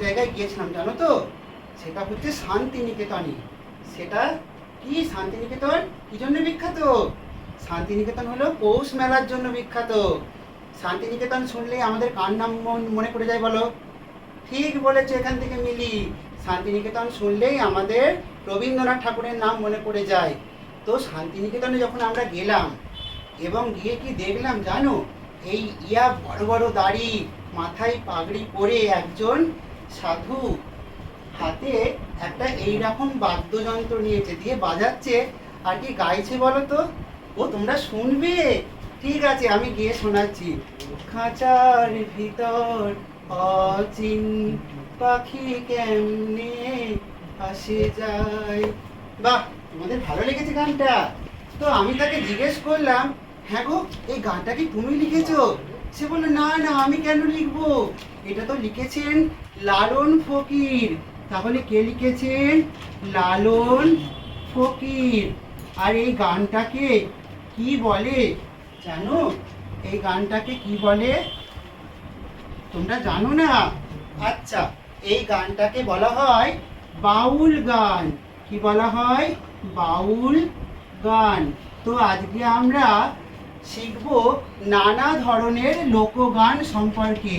জায়গায় গিয়েছিলাম, জানো তো? সেটা হচ্ছে শান্তিনিকেতনে সেটা কি শান্তিনিকেতন? কি জন্য বিখ্যাত? শান্তিনিকেতন হলো পৌষ মেলার জন্য বিখ্যাত। শান্তিনিকেতন শুনলে আমাদের কার নাম মন- মনে পড়ে যায় বলো? ঠিক বলেছ এখান থেকে মিলি। শান্তিনিকেতন শুনলেই আমাদের রবীন্দ্রনাথ ঠাকুরের নাম মনে পড়ে যায়। তো শান্তিনিকেতনে যখন আমরা গেলাম, এবং গিয়ে কি দেখলাম জানো? এই ইয়া বড় বড় দাড়ি, মাথায় পাগড়ি পরে একজন সাধু হাতে একটা এইরকম বাদ্যযন্ত্র নিয়েছে, দিয়ে বাজাচ্ছে। আর কি গাইছে বলো তো? ও তোমরা শুনবে? ঠিক আছে, আমি গিয়ে শোনাচ্ছি। খাঁচার ভিতর অচিন পাখি কেমনে আসে যায়? বাহ, তোমাদের ভালো লেগেছে গানটা। তো আমি তাকে জিজ্ঞেস করলাম হ্যাঁ গো, এই গানটা কি তুমি লিখেছো? সে বলল, না না, আমি কেন লিখব? এটা তো লিখেছেন লালন ফকির। তাহলে কে লিখেছেন? লালন ফকির। আর এই গানটাকে কি বলে জানো? এই গানটাকে কি বলে? তোমরা জানো না? আচ্ছা এই গানটাকে বলা হয় বাউল গান। কি বলা হয়? বাউল গান। তো আজকে আমরা শিখব নানা ধরনের লোকগান সম্পর্কে।